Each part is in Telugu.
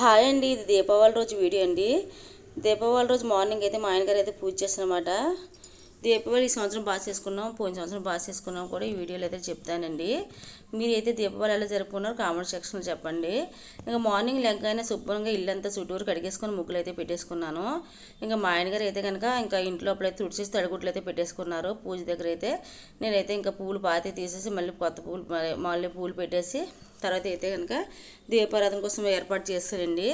హాయ్ అండి ఇది దీపావళి రోజు వీడియో అండి. దీపావళి రోజు మార్నింగ్ అయితే మా ఆయనగారు అయితే పూజ చేస్తారన్నమాట. దీపావళి ఈ సంవత్సరం బాగా చేసుకున్నాం పోయిన సంవత్సరం బాగా చేసుకున్నాం కూడా ఈ వీడియోలో అయితే చెప్తానండి. మీరైతే దీపావళి ఎలా జరుపుకున్నారో కామెంట్ సెక్షన్లో చెప్పండి. ఇంకా మార్నింగ్ లెగ్గానే శుభ్రంగా ఇల్లంతా చుట్టూరు కడిగేసుకొని ముగ్గులు అయితే పెట్టేసుకున్నాను. ఇంకా మా ఆయనగారు అయితే కనుక ఇంకా ఇంట్లో అప్పుడైతే తుడిచేసి తడిగుట్లు అయితే పెట్టేసుకున్నారు. పూజ దగ్గర అయితే నేనైతే ఇంకా పూలు పాతి తీసేసి మళ్ళీ కొత్త పూలు మళ్ళీ పూలు పెట్టేసి తర్వాత అయితే కనుక దీపారాధన కోసం ఏర్పాటు చేస్తానండి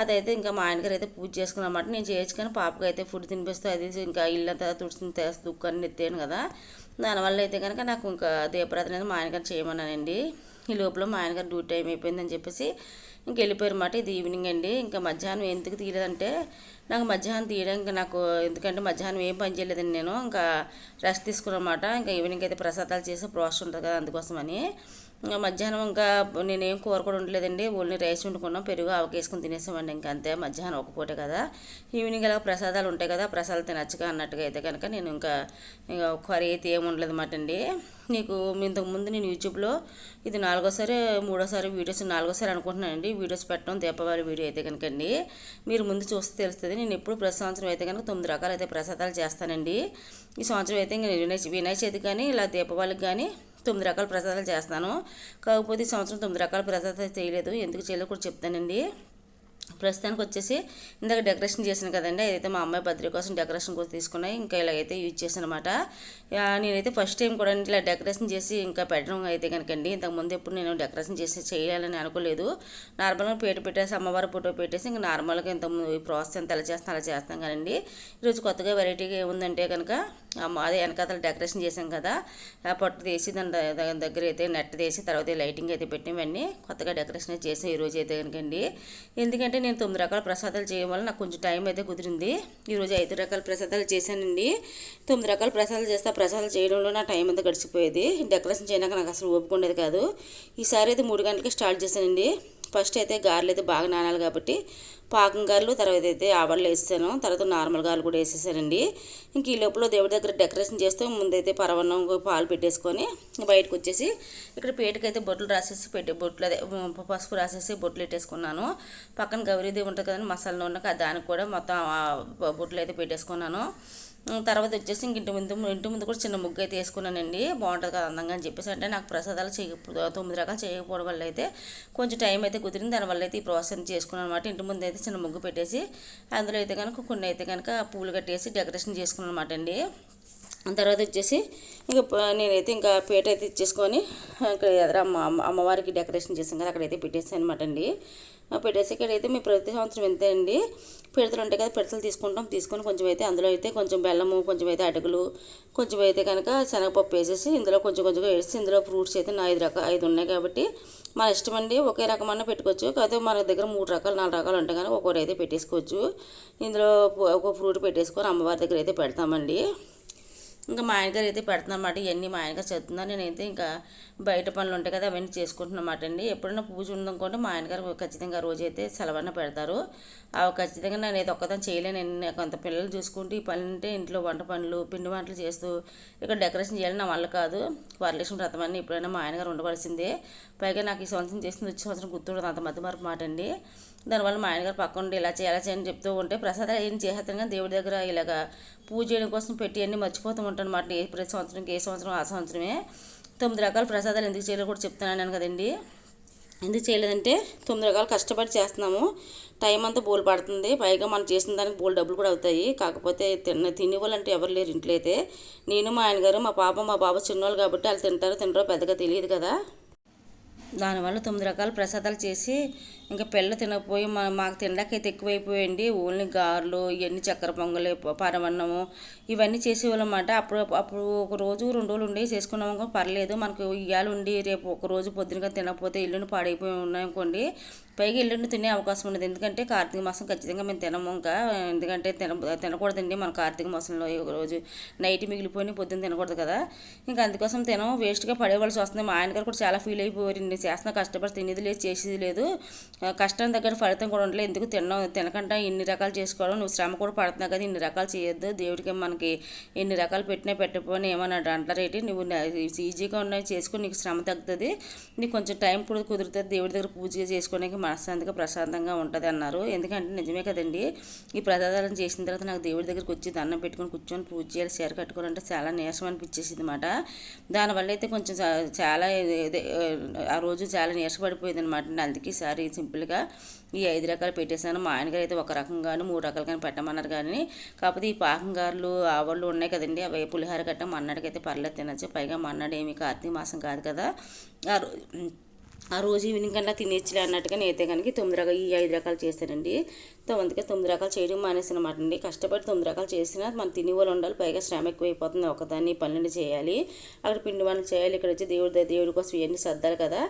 అదైతే ఇంకా మా ఆయనగారు అయితే పూజ చేసుకున్నమాట నేను చేయొచ్చు కానీ పాపకి అయితే ఫుడ్ తినిపిస్తే అది ఇంకా ఇల్లంతా తుడిచిన తెస్తే దుఃఖాన్ని ఎత్తాను కదా. దానివల్ల అయితే కనుక నాకు ఇంకా దీపరాత్రి అనేది మా ఆయనగారు చేయమన్నానండి ఈ లోపల మా ఆయనగారు డ్యూటీ టైం అయిపోయిందని చెప్పేసి ఇంక వెళ్ళిపోయారన్నమాట. ఇది ఈవినింగ్ అండి. ఇంకా మధ్యాహ్నం ఎందుకు తీయలేదంటే నాకు మధ్యాహ్నం తీయడానికి నాకు ఎందుకంటే మధ్యాహ్నం ఏం పని చేయలేదండి నేను. ఇంకా రెస్ట్ తీసుకున్నమాట ఇంకా ఈవినింగ్ అయితే ప్రసాదాలు చేసే ప్రాసెస్ ఉంటుంది కదా అందుకోసమని. ఇంకా మధ్యాహ్నం ఇంకా నేనేం కూర కూడా ఉండలేదండి ఓన్లీ రైస్ వండుకున్నాం. పెరుగు ఆవకేసుకుని తినేసామండి ఇంకా అంతే. మధ్యాహ్నం ఒక పూట కదా. ఈవినింగ్ అలా ప్రసాదాలు ఉంటాయి కదా. ప్రసాదాలు తినచ్చుగా అన్నట్టుగా అయితే కనుక నేను ఇంకా ఇంకా కర్రీ అయితే ఏమి ఉండలేదు అన్నమాట అండి. నీకు ఇంతకుముందు నేను యూట్యూబ్లో ఇది నాలుగోసారి మూడోసారి వీడియోస్ నాలుగోసారి అనుకుంటున్నానండి వీడియోస్ పెట్టడం దీపావళి వీడియో అయితే కనుకండి మీరు ముందు చూస్తే తెలుస్తుంది. నేను ఎప్పుడు ప్రతి సంవత్సరం అయితే కనుక తొమ్మిది రకాలు అయితే ప్రసాదాలు చేస్తానండి. ఈ సంవత్సరం అయితే ఇంకా వినాయక వినాయక చవితి కానీ ఇలా దీపావళికి కానీ తొమ్మిది రకాల ప్రసాదాలు చేస్తాను. కాకపోతే ఈ సంవత్సరం తొమ్మిది రకాల ప్రసాదాలు చేయలేదు. ఎందుకు చేయలేదు కూడా చెప్తానండి. ప్రస్తుతానికి వచ్చేసి ఇందాక డెకరేషన్ చేశాను కదండి అదైతే మా అమ్మాయి బర్త్డే కోసం డెకరేషన్ కోసం తీసుకున్నాయి. ఇంకా ఇలాగైతే యూజ్ చేశాను అనమాట నేనైతే ఫస్ట్ టైం కూడా ఇలా డెకరేషన్ చేసి ఇంకా పెట్టడం అయితే కనుకండి. ఇంతకుముందు ఎప్పుడు నేను డెకరేషన్ చేసి చేయాలని అనుకోలేదు. నార్మల్గా పేట పెట్టేసి అమ్మవారి ఫోటో పెట్టేసి ఇంకా నార్మల్గా ఇంత ఈ ప్రాసెస్ ఎంత అలా చేస్తాను అలా చేస్తాం కానండి ఈరోజు కొత్తగా వెరైటీగా ఏముందంటే కనుక అదే వెనకాతల డెకరేషన్ చేసాం కదా. పట్టు తీసి దాని దగ్గర అయితే నెట్ తీసి తర్వాత లైటింగ్ అయితే పెట్టినవన్నీ కొత్తగా డెకరేషన్ చేసి ఈరోజు అయితే కనుకండి. ఎందుకంటే నేను తొమ్మిది రకాల ప్రసాదాలు చేయడం వల్ల నాకు కొంచెం టైం అయితే కుదిరింది. ఈరోజు ఐదు రకాల ప్రసాదాలు చేశానండి. తొమ్మిది రకాల ప్రసాదాలు చేస్తే ప్రసాదాలు చేయడంలో నా టైం అంతా గడిచిపోయేది. డెకరేషన్ చేయడానికి నాకు అసలు ఓపుకుండేది కాదు. ఈసారి అయితే మూడు గంటలకి స్టార్ట్ చేశానండి. ఫస్ట్ అయితే గారెలు అయితే బాగా నానాలి కాబట్టి పాకం గారెలు తర్వాత అయితే ఆవడలు వేసాను తర్వాత నార్మల్ గారెలు కూడా వేసేసానండి. ఇంక ఈ లోపల దేవుడి దగ్గర డెకరేషన్ చేస్తూ ముందైతే పరవన్నం పాలు పెట్టేసుకొని బయటకు వచ్చేసి ఇక్కడ పేటకైతే బొట్లు రాసేసి పెట్టి బొట్లు అదే పసుపు రాసేసి బొట్లు పెట్టేసుకున్నాను. పక్కన గౌరీదేవి ఉంటుంది కదండి మసాలా నూనె దానికి కూడా మొత్తం బొట్లు అయితే పెట్టేసుకున్నాను. తర్వాత వచ్చేసి ఇంక ఇంటి ముందు ఇంటి ముందు కూడా చిన్న ముగ్గు అయితే వేసుకున్నానండి. బాగుంటుంది కదా అందంగా అని చెప్పేసి. అంటే నాకు ప్రసాదాలు చేయ తొమ్మిది రకాలు చేయకపోవడం వల్ల అయితే కొంచెం టైం అయితే కుదిరింది. దానివల్ల అయితే ఈ ప్రాసెస్ చేసుకున్నాను అనమాట ఇంటి ముందు అయితే చిన్న ముగ్గు పెట్టేసి అందులో అయితే కనుక కొన్ని అయితే కనుక పూలు కట్టేసి డెకరేషన్ చేసుకున్నాను అనమాట అండి. తర్వాత వచ్చేసి ఇంకా నేనైతే ఇంకా పేట అయితే ఇచ్చేసుకొని ఇక్కడ ఎదురు అమ్మ అమ్మవారికి డెకరేషన్ చేసాం కదా అక్కడైతే పెట్టేసాను అనమాట అండి. పెట్టేసి ఇక్కడైతే మీ ప్రతి సంవత్సరం ఎంత అండి. పిడతలు ఉంటాయి కదా పిడతలు తీసుకుంటాం. తీసుకొని కొంచెం అయితే అందులో అయితే కొంచెం బెల్లము కొంచెం అయితే అటుకులు కొంచెం అయితే కనుక శనగపప్పు వేసేసి ఇందులో కొంచెం కొంచెంగా వేసి ఇందులో ఫ్రూట్స్ అయితే నా ఐదు రకాలు ఐదు ఉన్నాయి కాబట్టి మన ఇష్టం అండి. ఒకే రకమన్నా పెట్టుకోవచ్చు. కాకపోతే మన దగ్గర మూడు రకాలు నాలుగు రకాలు ఉంటాయి కానీ ఒక్కొక్కటి అయితే పెట్టేసుకోవచ్చు. ఇందులో ఒక ఫ్రూట్ పెట్టేసుకొని అమ్మవారి దగ్గర అయితే పెడతామండి. ఇంకా మా ఆయనగారు అయితే పెడుతున్నమాట ఇవన్నీ మా ఆయనగారు చదువుతున్నారు నేనైతే ఇంకా బయట పనులు ఉంటాయి కదా అవన్నీ చేసుకుంటున్నమాట అండి. ఎప్పుడైనా పూజ ఉందనుకుంటే మా ఆయనగారు ఖచ్చితంగా రోజు అయితే సెలవన్న పెడతారు. అవి ఖచ్చితంగా నేను అయితే ఒక్కదాన్ని చేయలేను. నేను కొంత పిల్లలు చూసుకుంటూ ఈ పనులు అంటే ఇంట్లో వంట పనులు పిండి వంటలు చేస్తూ ఇక్కడ డెకరేషన్ చేయాలి నా వల్ల కాదు. వరలక్ష్మి వ్రతం అని ఎప్పుడైనా మా ఆయనగారు ఉండవలసిందే. పైగా నాకు ఈ సంవత్సరం చేసింది వచ్చే సంవత్సరం గుర్తుండదు అంత మధ్య మరపు మాట అండి. దానివల్ల మా ఆయనగారు పక్క ఉండి ఇలా చేయాలి చేయని చెప్తూ ఉంటే ప్రసాదాలు ఏం చేసేస్తాను కానీ దేవుడి దగ్గర ఇలాగ పూజ చేయడం కోసం పెట్టి అన్నీ మర్చిపోతూ ఉంటాను మాట ఏ ప్రతి సంవత్సరం ఏ సంవత్సరం ఆ సంవత్సరమే. తొమ్మిది రకాల ప్రసాదాలు ఎందుకు చేయలేదు కూడా చెప్తున్నాను కదండి. ఎందుకు చేయలేదంటే తొమ్మిది రకాలు కష్టపడి చేస్తున్నాము. టైం అంతా బోల్ పడుతుంది. పైగా మనం చేసిన దానికి బోల్ డబ్బులు కూడా అవుతాయి. కాకపోతే తిన్న తినే వాళ్ళంటే ఎవరు లేరు ఇంట్లో అయితే. నేను మా ఆయన గారు మా పాప మా బాబు చిన్నోళ్ళు కాబట్టి వాళ్ళు తింటారో తినరో పెద్దగా తెలియదు కదా. దానివల్ల తొమ్మిది రకాల ప్రసాదాలు చేసి ఇంకా పిల్ల తినకపోయి మా మాకు తినడాకైతే ఎక్కువైపోయండి ఓన్లీ గారెలు ఇవన్నీ చక్కెర పొంగలి పరమన్నము ఇవన్నీ చేసేవాళ్ళమాట. అప్పుడు అప్పుడు ఒక రోజు రెండు రోజులు ఉండి చేసుకున్నాము పర్లేదు. మనకు ఇవాళ ఉండి రేపు ఒక రోజు పొద్దునగా తినకపోతే ఇల్లుని పాడైపోయి ఉన్నాయనుకోండి పైగా ఇల్లుని తినే అవకాశం ఉండదు. ఎందుకంటే కార్తీక మాసం ఖచ్చితంగా మేము తినము ఇంకా. ఎందుకంటే తిన తినకూడదండి మన కార్తీక మాసంలో ఒక రోజు. నైట్ మిగిలిపోయి పొద్దున్న తినకూడదు కదా. ఇంకా అందుకోసం తినం వేస్ట్గా పడేవలసి వస్తుంది మా ఆయన గారు కూడా చాలా ఫీల్ అయిపోయారు నేను చేస్తున్న కష్టపడి తినేది లేదు చేసేది లేదు. కష్టం దగ్గర ఫలితం కూడా ఉండలేదు ఎందుకు తినడం? తినకుండా ఇన్ని రకాలు చేసుకోవడం? నువ్వు శ్రమ కూడా పడుతున్నావు కదా ఇన్ని రకాలు చేయొద్దు. దేవుడికి మనకి ఎన్ని రకాలు పెట్టినా పెట్టకపోయినా ఏమన్నాడు? అంటారేటి నువ్వు ఈజీగా ఉన్నాయి చేసుకుని నీకు శ్రమ తగ్గుతుంది. నీకు కొంచెం టైం కూడా కుదురుతుంది. దేవుడి దగ్గర పూజ చేసుకోవడానికి మనశ్శాంతిగా ప్రశాంతంగా ఉంటుంది అన్నారు. ఎందుకంటే నిజమే కదండి. ఈ ప్రసాదాలను చేసిన తర్వాత నాకు దేవుడి దగ్గరికి వచ్చి దండం పెట్టుకొని కూర్చొని పూజ చేయాలి చీర కట్టుకోవాలంటే చాలా నీరసం అనిపించేసింది అనమాట దానివల్ల అయితే కొంచెం చాలా ఆ రోజు చాలా నీరసపడిపోయింది అనమాట అందుకే సారీ సింపుల్గా ఈ ఐదు రకాలు పెట్టేశాను. మా ఆయనగారు అయితే ఒక రకంగాను మూడు రకాలు కానీ పెట్టమన్నారు కానీ కాకపోతే ఈ పాకంగారులు ఆవళ్ళు ఉన్నాయి కదండి. అవి పులిహార కట్ట మన్నాడికైతే పర్లేదు తినచ్చు. పైగా మన్నాడు ఏమి కార్తీక మాసం కాదు కదా. ఆ రోజు ఈవినింగ్ కన్నా తినేచ్చులే అన్నట్టుగా నేనైతే కనుక తొమ్మిది రకాలు ఈ ఐదు రకాలు చేశానండి. తో అందుకే తొమ్మిది రకాలు చేయడం మానేసినమాట అండి. కష్టపడి తొమ్మిది రకాలు చేసినా మనం తినే వాళ్ళు ఉండాలి పైగా శ్రమ ఎక్కువైపోతుంది. ఒకదాన్ని పన్నెండు చేయాలి. అక్కడ పిండి వంటలు చేయాలి. ఇక్కడ వచ్చి దేవుడి దగ్గర దేవుడి కోసం ఇవన్నీ సర్దాలి కదా.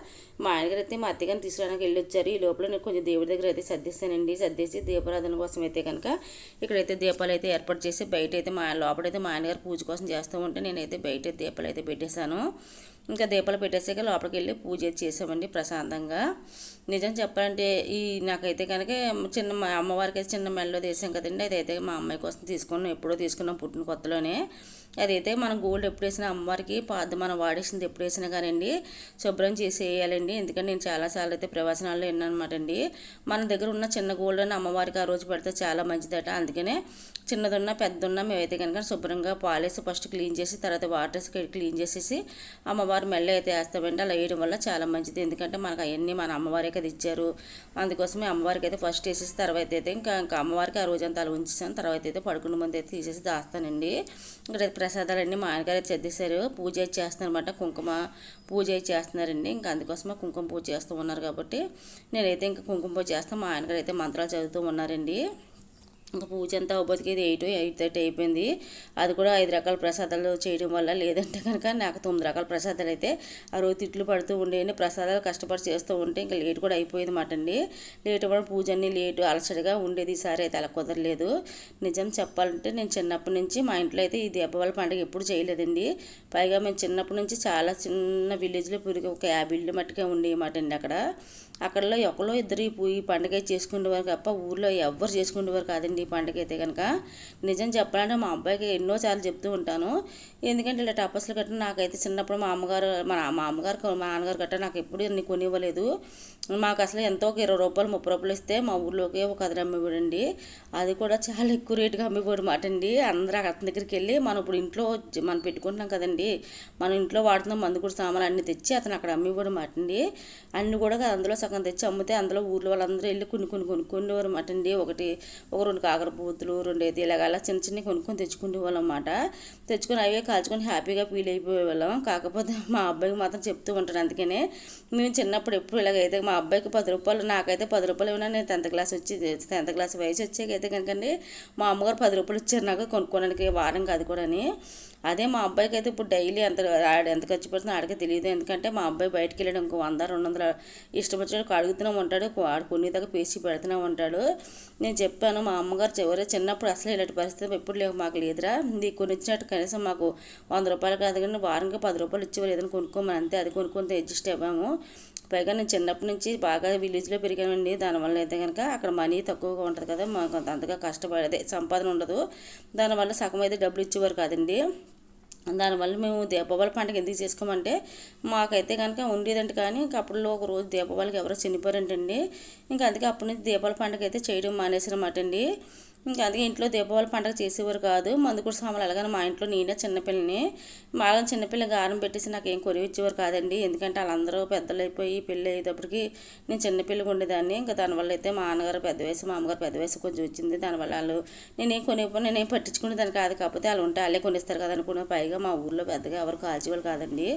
మా ఆయనగారు అయితే మా అత్తగారిని తీసుకురానికి వెళ్ళి వచ్చారు ఈ లోపల నేను కొంచెం దేవుడి దగ్గర అయితే సర్దిస్తానండి సర్దేసి దీపారాధన కోసం అయితే కనుక ఇక్కడైతే దీపాలు అయితే ఏర్పాటు చేసి బయట అయితే మా లోపలైతే మా ఆయనగారు పూజ కోసం చేస్తూ ఉంటే నేనైతే బయట దీపాలు అయితే పెట్టేశాను. ఇంకా దీపాలు పెట్టేసాక లోపలికి వెళ్ళి పూజ చేసామండి ప్రశాంతంగా. నిజం చెప్పాలంటే ఈ నాకైతే కనుక చిన్న మా అమ్మవారికి అయితే చిన్న మెడలో తీసాం కదండి. అదైతే మా అమ్మాయి కోసం తీసుకున్నాం ఎప్పుడో తీసుకున్నాం పుట్టిన కొత్తలోనే. అదైతే మనం గోల్డ్ ఎప్పుడు వేసినా అమ్మవారికి పాద మనం వాడేసింది ఎప్పుడు వేసినా కానండి శుభ్రం చేసి వేయాలండి ఎందుకంటే నేను చాలాసార్లు అయితే ప్రవచనాల్లో విన్నానమాట అండి మన దగ్గర ఉన్న చిన్న గోల్డ్ అని అమ్మవారికి ఆ రోజు పెడితే చాలా మంచిదట. అందుకనే చిన్నదున్నా పెద్దదున్నా మేమైతే కనుక శుభ్రంగా పాలేసి ఫస్ట్ క్లీన్ చేసి తర్వాత వాటర్స్ క్లీన్ చేసేసి అమ్మవారి మెల్ల అయితే వేస్తామండి. అలా వేయడం వల్ల చాలా మంచిది. ఎందుకంటే మనకు అవన్నీ మన అమ్మవారికి అది ఇచ్చారు. అందుకోసమే అమ్మవారికి అయితే ఫస్ట్ వేసేసి తర్వాత అయితే ఇంకా ఇంకా అమ్మవారికి ఆ రోజంతా అలా ఉంచేసాను. తర్వాత అయితే పడుకున్న ముందు అయితే తీసేసి దాస్తానండి. ఇక్కడ ప్రసాదాలన్నీ మా ఆయనగారు అయితే చదివేశారు పూజ అయితే చేస్తున్నారన్నమాట కుంకుమ పూజ చేస్తున్నారండి. ఇంకా అందుకోసమే కుంకుమ పూజ చేస్తూ ఉన్నారు కాబట్టి నేనైతే ఇంకా కుంకుమ పూజ చేస్తాను. మా ఆయనగారు అయితే మంత్రాలు చదువుతూ ఉన్నారండి. ఇంకా పూజ అంతా అవ్వబోతుకి ఎయిట్ ఎయిట్ థర్టీ అయిపోయింది. అది కూడా ఐదు రకాల ప్రసాదాలు చేయడం వల్ల లేదంటే కనుక నాకు తొమ్మిది రకాల ప్రసాదాలు అయితే ఆ రోజు తిట్లు పడుతూ ఉండేవి ప్రసాదాలు కష్టపడి చేస్తూ ఉంటే ఇంకా లేట్ కూడా అయిపోయేది మాట అండి. లేట్ అవ్వడం పూజ అన్నీ లేటు అలసటగా ఉండేది ఈసారి అయితే అలా కుదరలేదు. నిజం చెప్పాలంటే నేను చిన్నప్పటి నుంచి మా ఇంట్లో అయితే ఈ దీపావళి పండుగ ఎప్పుడు చేయలేదండి. పైగా మేము చిన్నప్పటి నుంచి చాలా చిన్న విలేజ్లో పురిగి ఒక యాభై ఇళ్ళు మట్టుకే ఉండేవి మాట అండి అక్కడ. అక్కడలో ఒకరో ఇద్దరు ఈ ఈ పండుగ చేసుకునేవారు తప్ప ఊర్లో ఎవ్వరు చేసుకునేవారు కాదండి ఈ పండుగ అయితే కనుక నిజం చెప్పాలంటే మా అబ్బాయికి ఎన్నో సార్లు చెప్తూ ఉంటాను. ఎందుకంటే ఇలా టపస్లు కట్టిన నాకైతే చిన్నప్పుడు మా అమ్మగారు మా మా అమ్మగారు మా నాన్నగారు గట్ట నాకు ఎప్పుడు అన్ని కొనివ్వలేదు. మాకు అసలు ఎంతో ఒక ఇరవై రూపాయలు ముప్పై రూపాయలు ఇస్తే మా ఊర్లోకి ఒక అదన అమ్మేవాడండి. అది కూడా చాలా ఎక్కువ రేటుగా అమ్మేవాడు మాట అండి. అందరూ అతని దగ్గరికి వెళ్ళి మనం ఇప్పుడు ఇంట్లో మనం పెట్టుకుంటున్నాం కదండి. మనం ఇంట్లో వాడుతున్న మందు కూడా సామాన్లు అన్ని తెచ్చి అతను అక్కడ అమ్మేవాడు మాట అండి. అన్నీ కూడా అందులో సగం తెచ్చి అమ్మితే అందులో ఊర్లో వాళ్ళందరూ వెళ్ళి కొన్ని కొన్ని కొనుక్కునేవారు. అన్నమాట అండి ఒకటి ఒక రెండు కాకర పువ్వుతులు రెండు అయితే ఇలాగ అలా చిన్న చిన్న కొనుక్కొని తెచ్చుకునే వాళ్ళం అన్నమాట తెచ్చుకొని అవే కాల్చుకొని హ్యాపీగా ఫీల్ అయిపోయే వాళ్ళం కాకపోతే మా అబ్బాయికి మాత్రం చెప్తూ ఉంటాను అందుకనే. మేము చిన్నప్పుడు ఎప్పుడు ఇలాగైతే మా అబ్బాయికి పది రూపాయలు నాకైతే పది రూపాయలు ఇవ్వనా నేను టెన్త్ క్లాస్ వచ్చి టెన్త్ క్లాస్ వయసు వచ్చాకైతే కనుకండి మా అమ్మగారు పది రూపాయలు ఇచ్చారు నాకు కొనుక్కోవడానికి వారం కాదు కూడా అదే మా అబ్బాయికి అయితే ఇప్పుడు డైలీ ఎంత ఆడు ఎంత ఖర్చు పెడుతుందో ఆడికే తెలియదు. ఎందుకంటే మా అబ్బాయి బయటికి వెళ్ళాడు ఇంకో వంద రెండు వందల ఇష్టం వచ్చినట్టు అడుగుతూనే ఉంటాడు ఆడు కొన్ని దగ్గర పేసి పెడుతూనే ఉంటాడు. నేను చెప్పాను మా అమ్మగారు చివరి చిన్నప్పుడు అసలు ఇలాంటి పరిస్థితి ఎప్పుడు లేవు మాకు లేదురా. నీ కొనిచ్చినట్టు కనీసం మాకు వంద రూపాయలు కాదు కానీ వారంగా పది రూపాయలు ఇచ్చేవారు ఏదైనా కొనుక్కోమని అంతే అది కొనుక్కొని అడ్జస్ట్ అవ్వాము. పైగా నేను చిన్నప్పటి నుంచి బాగా విలేజ్లో పెరిగానండి. దానివల్ల అయితే కనుక అక్కడ మనీ తక్కువగా ఉంటుంది కదా మాకు అంతగా కష్టపడేదే సంపాదన ఉండదు. దానివల్ల సగం అయితే డబ్బులు ఇచ్చేవారు కాదండి. దానివల్ల మేము దీపావళి పండుగ ఎందుకు చేసుకోమంటే మాకైతే కనుక ఉండేదంటే కానీ ఇంకా అప్పుడులో ఒక రోజు దీపావళికి ఎవరో చనిపోయారంటండి. ఇంకా అందుకే అప్పటి నుంచి దీపావళి పండుగ అయితే చేయడం మానేసారన్నమాట అండి. ఇంకా అందుకే ఇంట్లో దీపావళి పండుగ చేసేవారు కాదు. మందు కూడా సామాన్లు అలాగని మా ఇంట్లో నేనే చిన్నపిల్లని బాగా చిన్నపిల్ల గారం పెట్టేసి నాకు ఏం కొరివి ఇచ్చేవారు కాదండి. ఎందుకంటే వాళ్ళందరూ పెద్దలు అయిపోయి పెళ్ళి అయ్యేటప్పటికి నేను చిన్నపిల్లగా ఉండేదాన్ని. ఇంకా దానివల్ల అయితే మా నాన్నగారు పెద్ద వయసు మా అమ్మగారు పెద్ద వయసు కొంచెం వచ్చింది. దానివల్ల వాళ్ళు నేనేం కొనివ్వను నేనేం పట్టించుకునేదాన్ని కాదు. కాకపోతే వాళ్ళు ఉంటే వాళ్ళే కొనిస్తారు కదా అనుకున్న పైగా మా ఊర్లో పెద్దగా ఎవరు కాల్చేవాళ్ళు కాదండి.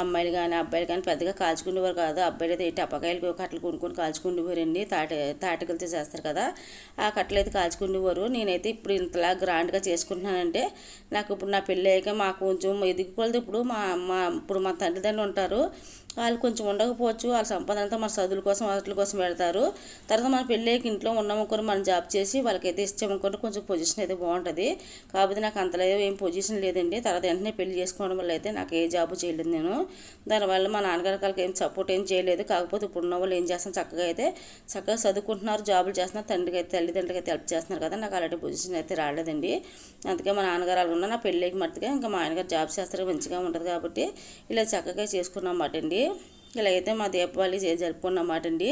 అమ్మాయిలు కానీ అబ్బాయిలు కానీ పెద్దగా కాల్చుకునేవారు కాదు. అబ్బాయిలు అయితే టపకాయలు కట్టలు కొనుక్కొని కాల్చుకునేవారండి. తాటి తాటికలతో చేస్తారు కదా. ఆ కట్టలు అయితే కాల్చుకునేవారు నేనైతే ఇప్పుడు ఇంతలా గ్రాండ్గా చేసుకుంటున్నానంటే నాకు ఇప్పుడు నా పెళ్ళి అయ్యాక మాకు కొంచెం ఎదిగిపోలేదు ఇప్పుడు మా మా ఇప్పుడు మా తండ్రిదండ్రులు ఉంటారు. వాళ్ళు కొంచెం ఉండకపోవచ్చు వాళ్ళ సంపాదన అంతా మన చదువుల కోసం వాటి కోసం పెడతారు. తర్వాత మన పెళ్ళికి ఇంట్లో ఉన్నామనుకొని మనం జాబ్ చేసి వాళ్ళకైతే ఇచ్చామనుకుంటే కొంచెం పొజిషన్ అయితే బాగుంటుంది. కాకపోతే నాకు అంతలేదు ఏం పొజిషన్ లేదండి. తర్వాత వెంటనే పెళ్ళి చేసుకోవడం వల్ల అయితే నాకు ఏ జాబ్ చేయలేదు నేను. దానివల్ల మా నాన్నగారి వాళ్ళకి ఏం సపోర్ట్ ఏం చేయలేదు. కాకపోతే ఇప్పుడు ఉన్న వాళ్ళు ఏం చేస్తాను చక్కగా అయితే చక్కగా చదువుకుంటున్నారు జాబులు చేస్తున్నారు. తండ్రికి అయితే తల్లిదండ్రులకి అయితే హెల్ప్ చేస్తున్నారు కదా నాకు అలాంటి పొజిషన్ అయితే రాలేదండి. అందుకే మా నాన్నగారు అలా ఉన్నా నా పెళ్ళికి మట్టుగా ఇంకా మా ఆయనగారు జాబ్ చేస్తారు మంచిగా ఉంటుంది కాబట్టి ఇలా చక్కగా చేసుకున్నాం అండి. ఇలా అయితే మా దీపావళి జరుపుకున్నమాట అండి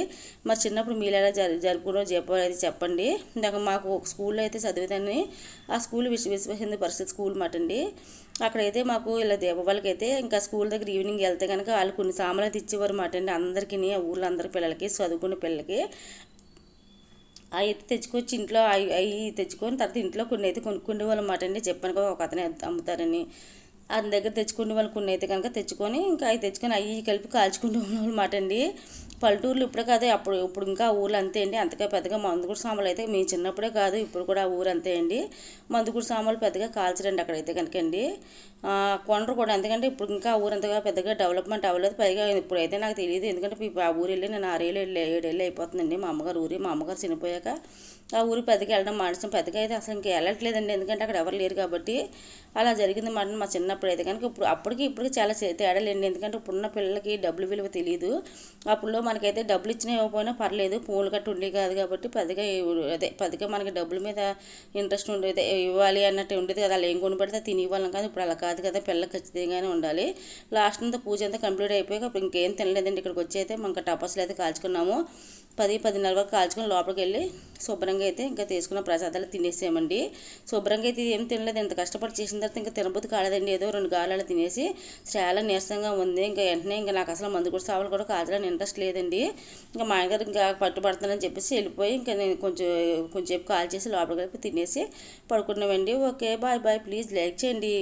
మరి చిన్నప్పుడు మీరు ఎలా జరు జరుపుకున్న దీపావళి అయితే చెప్పండి. ఇందాక మాకు ఒక స్కూల్లో అయితే చదివేదాన్ని ఆ స్కూల్ విశ్వ విశ్వ హిందూ పరిషత్ స్కూల్ మాట అండి అక్కడైతే మాకు ఇలా దీపావళికి అయితే ఇంకా స్కూల్ దగ్గర ఈవినింగ్ వెళ్తే కనుక వాళ్ళు కొన్ని సామాన్లు అయితే ఇచ్చేవారు మాట అండి అందరికీ ఆ ఊళ్ళో అందరి పిల్లలకి చదువుకున్న పిల్లలకి. అవి అయితే తెచ్చుకొచ్చి ఇంట్లో అవి అవి తెచ్చుకొని తర్వాత ఇంట్లో కొన్ని అయితే కొనుక్కునే వాళ్ళం మాట అండి చెప్పాను ఒక అతనే అమ్ముతారని. అతని దగ్గర తెచ్చుకునే వాళ్ళు కొన్ని అయితే కనుక తెచ్చుకొని ఇంకా అవి తెచ్చుకొని అవి కలిపి కాల్చుకుంటూ ఉన్నాం మాట అండి. పల్లెటూర్లు ఇప్పుడు కాదు అప్పుడు ఇప్పుడు ఇంకా ఆ ఊర్లు అంతే అండి. అంతగా పెద్దగా మందుగుడు సామాలు అయితే మేము చిన్నప్పుడే కాదు ఇప్పుడు కూడా ఆ ఊరు అంతే అండి. మందుగుడు సామాన్లు పెద్దగా కాల్చరండి అక్కడైతే కనుకండి అండి. కొనరు కూడా ఎందుకంటే ఇప్పుడు ఇంకా ఊరు అంతగా పెద్దగా డెవలప్మెంట్ అవ్వలేదు పైగా ఇప్పుడైతే నాకు తెలియదు ఎందుకంటే ఆ ఊరు వెళ్ళి నేను ఆరేళ్ళు వెళ్ళి ఏడేళ్ళు అయిపోతుందండి మా అమ్మగారు ఊరి. మా అమ్మగారు చనిపోయాక ఆ ఊరు పెద్దగా వెళ్ళడం మానేసాం. పెద్దగా అయితే అసలు ఇంకా వెళ్ళట్లేదండి. ఎందుకంటే అక్కడ ఎవరు లేరు కాబట్టి అలా జరిగింది మాట మా చిన్నప్పుడు అయితే కనుక ఇప్పుడు అప్పటికి ఇప్పటికి చాలా తేడా లేండి ఎందుకంటే ఇప్పుడున్న పిల్లలకి డబ్బులు విలువ తెలియదు అప్పుడులో మనకైతే డబ్బులు ఇచ్చినా ఇవ్వకపోయినా పర్లేదు. పూలు కట్టు ఉండేవి కాదు కాబట్టి పెద్దగా అదే పెద్దగా మనకి డబ్బుల మీద ఇంట్రెస్ట్ ఉండేది ఇవ్వాలి అన్నట్టు ఉండేది కదా. అలా ఏం కొని పెడితే తిని ఇవ్వాలని కాదు. ఇప్పుడు అలా కాదు కదా. పిల్లలు ఖచ్చితంగానే ఉండాలి. లాస్ట్ అంతా పూజ అంతా కంప్లీట్ అయిపోయాక అప్పుడు ఇంకేం తినలేదండి. ఇక్కడికి వచ్చి అయితే మనకు టపాసులు అయితే కాల్చుకున్నాము. పది పదిన్నర వరకు కాల్చుకొని లోపలికి వెళ్ళి శుభ్రంగా అయితే ఇంకా తీసుకున్న ప్రసాదాలు తినేసామండి శుభ్రంగా అయితే ఏం తినలేదు. ఇంత కష్టపడి చేసిన తర్వాత ఇంకా తినబుద్ధి కాలేదండి. ఏదో రెండు గాలాలు తినేసి చాలా నీరసంగా ఉంది. ఇంకా వెంటనే ఇంకా నాకు అసలు మందు కూడా సావులు కూడా కాల్చాలని ఇంట్రెస్ట్ లేదండి. ఇంకా మా ఆయనగారు ఇంకా పట్టుబడుతుందని చెప్పేసి వెళ్ళిపోయి ఇంకా నేను కొంచెం కొంచెంసేపు కాల్ చేసి లోపలికి వెళ్ళి తినేసి పడుకున్నామండి. Okay bye bye. Please like చేయండి.